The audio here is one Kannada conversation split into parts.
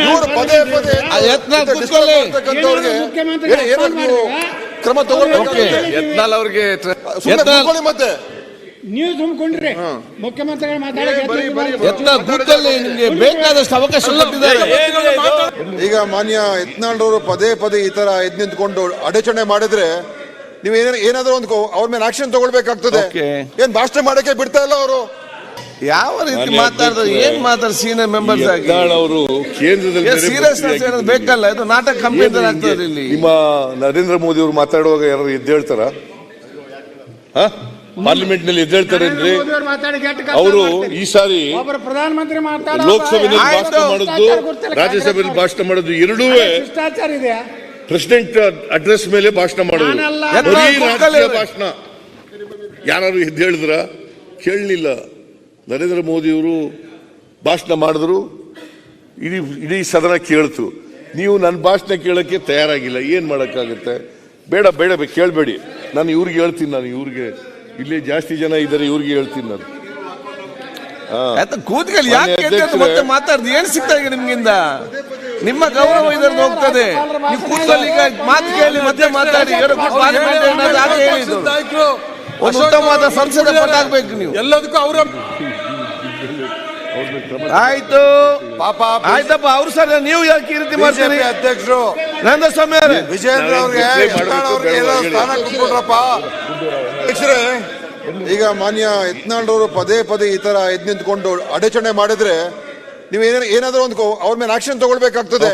ಇವರು ಪದೇ ಪದೇ ಯತ್ನಾಳ್? ಕ್ರಮ ಯತ್ನಾಳ್ ಅವ್ರಿಗೆ ಯತ್ನಾಳ್ ಮತ್ತೆ. ನೀವು ಸುಮ್ಕೊಂಡ್ರಿ ಮುಖ್ಯಮಂತ್ರಿಗಳು ಮಾತಾಡಕ್ಕೆ ಯತ್ನಾಳ್ ಕೂತ್ಕೊಳ್ಳಿ ನಿಮ್ಗೆ ಬೇಕಾದಷ್ಟು ಅವಕಾಶ ಕೊಟ್ಟಿದ್ದಾರೆ. ಈಗ ಮಾನ್ಯ ಯತ್ನಾಳ್ರವರು ಪದೇ ಪದೇ ಈ ತರ ಎದ್ ನಿಂತ್ಕೊಂಡು ಅಡಚಣೆ ಮಾಡಿದ್ರೆ ನೀವು ಏನಾದ್ರು ಏನಾದ್ರೂ ಒಂದು ಕೊ- ಅವ್ರ ಮೇಲೆ ಆಕ್ಷನ್ ತಗೊಳ್ಬೇಕಾಗ್ತದೆ. ಏನ್ ಭಾಷಣ ಮಾಡಕ್ಕೆ ಬಿಡ್ತಾ ಇಲ್ಲ ಅವರು? ಯಾವ ರೀತಿ ಮಾತಾಡ್ದ ಏನ್ ಮಾತಾಡ ಸೀನಿಯರ್ ಮೆಂಬರ್ಸ್ ಆಗಿ? ಅವರು ಕೇಂದ್ರದಲ್ಲಿ ಸೀರಿಯಸ್ ಸೀರಿಯಸ್ನೆಸ್ ಮಂತ್ರಿ ಏನದು ಬೇಕಲ್ಲ? ಇದು ನಾಟಕ ಕಂಪನಿ ಆಗ್ತದೆ? ಇಲ್ಲಿ? ನಿಮ್ಮ ನರೇಂದ್ರ ಮೋದಿ ಅವರು ಮಾತಾಡುವಾಗ ಯಾರು ಎದ್ದೇಳ್ತಾರ ಪಾರ್ಲಿಮೆಂಟ್ನಲ್ಲಿ ಎದ್ದೇಳ್ತಾರೆ ಅಂದ್ರೆ ಅವರು ಈ ಸಾರಿ ಒಬ್ಬರು ಪ್ರಧಾನಮಂತ್ರಿ ಮಾತಾಡ ಲೋಕಸಭೆಯಲ್ಲಿ ಭಾಷಣ ಮಾಡುದು ರಾಜ್ಯಸಭೆಯಲ್ಲಿ ಭಾಷಣ ಮಾಡುದು ಎರಡೂ ಶಿಷ್ಟಾಚಾರ ಇದೆ ಪ್ರೆಸಿಡೆಂಟ್ ಅಡ್ರೆಸ್ ಮೇಲೆ ಭಾಷಣ ಮಾಡುದು. ಬರೀ. ಭಾಷಣ. ಯಾರು ಎದ್ದೇಳಿದ್ರ ಕೇಳಲಿಲ್ಲ. ನರೇಂದ್ರ ಮೋದಿಯವರು ಭಾಷಣ ಮಾಡಿದ್ರು. ಇಡೀ ಇಡೀ ಸದನ ಕೇಳ್ತು. ನೀವು ನನ್ನ ಭಾಷಣ ಕೇಳೋಕ್ಕೆ ತಯಾರಾಗಿಲ್ಲ. ಏನು ಮಾಡೋಕ್ಕಾಗುತ್ತೆ? ಬೇಡ ಬೇಡ ಬೇ- ಕೇಳಬೇಡಿ. ನಾನು ಇವ್ರಿಗೆ ಹೇಳ್ತೀನಿ ನಾನು ಇವ್ರಿಗೆ. ಇಲ್ಲಿ ಜಾಸ್ತಿ ಜನ ಇದ್ದಾರೆ ಇವ್ರಿಗೆ ಹೇಳ್ತೀನಿ ನಾನು. ಮಾನ್ಯ ಯಾಕೆ ಮತ್ತೆ ಮಾತಾಡ್ದು? ಏನ್ ಸಿಗ್ತಾ ಇದೆ ನಿಮ್ಗಿಂದ? ನಿಮ್ಮ ಗೌರವ ಇದರಲ್ಲಿ ಹೋಗ್ತದೆ. ನೀವು ಈಗ ಮಾತು ಕೇಳಿ ಮತ್ತೆ ಮಾತಾಡಿ. ಒಂದು ಉತ್ತಮವಾದ ಸಂಸದ ಪಟ್ಟ ನೀವು. ಎಲ್ಲದಕ್ಕೂ ಅವರ ಆಯ್ತು. ಪಾಪ ಆಯ್ತಪ್ಪ ಅವ್ರು ಸರ್ ನೀವು ಯಾಕೆ ಈ ರೀತಿ ಮಾಡ್ತೀರಿ? ಅಧ್ಯಕ್ಷರು. ನಂದ ಸ್ವಾಮಿ ಅವರೇ ವಿಜಯೇಂದ್ರ ಅವ್ರಿಗೆ ಯತ್ನಾಳ್. ಸ್ಥಾನ ಕೊಟ್ಬಿಟ್ರಪ್ಪ ಅಧ್ಯಕ್ಷರೇ ಈಗ ಮಾನ್ಯ ಯತ್ನಾಳ್ರವರು ಪದೇ ಪದೇ ಈ ತರ ಎದ್ ನಿಂತ್ಕೊಂಡು ಅಡಚಣೆ ಮಾಡಿದ್ರೆ ನೀವು ಏನಾದ್ರು ಒಂದು ಕೊ- ಅವ್ರ ಮೇಲೆ ಆಕ್ಷನ್ ತಗೊಳ್ಬೇಕಾಗ್ತದೆ.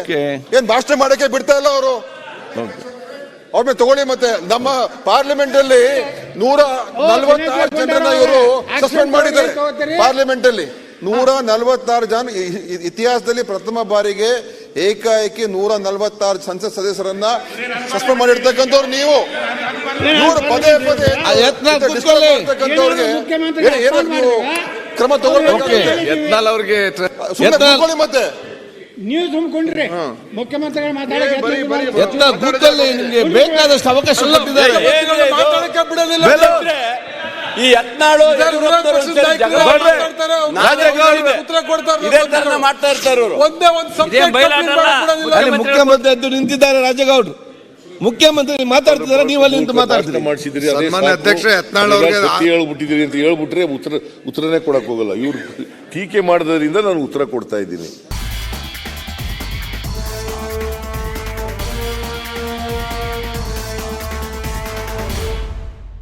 ಏನ್ ಭಾಷಣ ಮಾಡಕ್ಕೆ ಬಿಡ್ತಾ ಇಲ್ಲ ಅವರು. ಅವ್ರ ತಗೊಳ್ಳಿ ಮತ್ತೆ. ನಮ್ಮ ಪಾರ್ಲಿಮೆಂಟ್ ಅಲ್ಲಿ ನೂರ ನಲ್ವತ್ತಾರು ಜನರನ್ನ ಇವರು ಸಸ್ಪೆಂಡ್ ಮಾಡಿದ್ದಾರೆ ಪಾರ್ಲಿಮೆಂಟ್ ಅಲ್ಲಿ ನೂರ ನಲವತ್ತಾರು ಜನ ಇತಿಹಾಸದಲ್ಲಿ ಪ್ರಥಮ ಬಾರಿಗೆ ಏಕಾಏಕಿ ನೂರ ನಲ್ವತ್ತಾರು ಸಂಸತ್ ಸದಸ್ಯರನ್ನ ಸಸ್ಪೆಂಡ್ ಮಾಡಿರ್ತಕ್ಕಂಥವ್ರು ನೀವು. ಇವರು ಪದೇ ಪದೇ? ಕ್ರಮ ತಗೊಳ್ಬೇಕು ಮತ್ತೆ. ನೀವು ಸುಮ್ಕೊಂಡ್ರಿ ಮುಖ್ಯಮಂತ್ರಿಗಳು ಮಾತಾಡಕ್ಕೆ ಯತ್ನಾಳ್ ಕೂತ್ಕೊಳ್ಳಿ ನಿಮ್ಗೆ ಬೇಕಾದಷ್ಟು ಅವಕಾಶ ಕೊಟ್ಟಿದ್ದಾರೆ. ಮಾತಾಡಕ್ಕೆ ಬಿಡಲಿಲ್ಲ ಬೇಡ. ಈ ಯತ್ನಾಳು ಮಾಡ್ತಾ ಇರ್ತಾರೆ ಒಂದೇ ಒಂದು ಮುಖ್ಯಮಂತ್ರಿ ಎದ್ದು ನಿಂತಿದ್ದಾರೆ ರಾಜಗೌಡ್ರು. ಮುಖ್ಯಮಂತ್ರಿ ಮಾತಾಡ್ತಿದ್ದಾರೆ ನೀವು ಅಲ್ಲಿ ನಿಂತು ಮಾತಾಡ್ತೀರಿ. ಮಾಡಿಸಿದ್ರಿ ಸನ್ಮಾನ್ಯ ಸಾಕು. ಅಧ್ಯಕ್ಷರೇ, ಯತ್ನಾಳ್ ಅವರಿಗೆ ಹೇಳ್ಬಿಟ್ಟಿದ್ದೀರಿ ಅಂತ ಹೇಳ್ಬಿಟ್ರೆ ಉತ್ತರ ಉತ್ತರನೇ ಕೊಡಕ್ ಹೋಗಲ್ಲ ಇವ್ರು ಟೀಕೆ ಮಾಡಿದ್ರಿಂದ ನಾನು ಉತ್ತರ ಕೊಡ್ತಾ ಇದ್ದೀನಿ.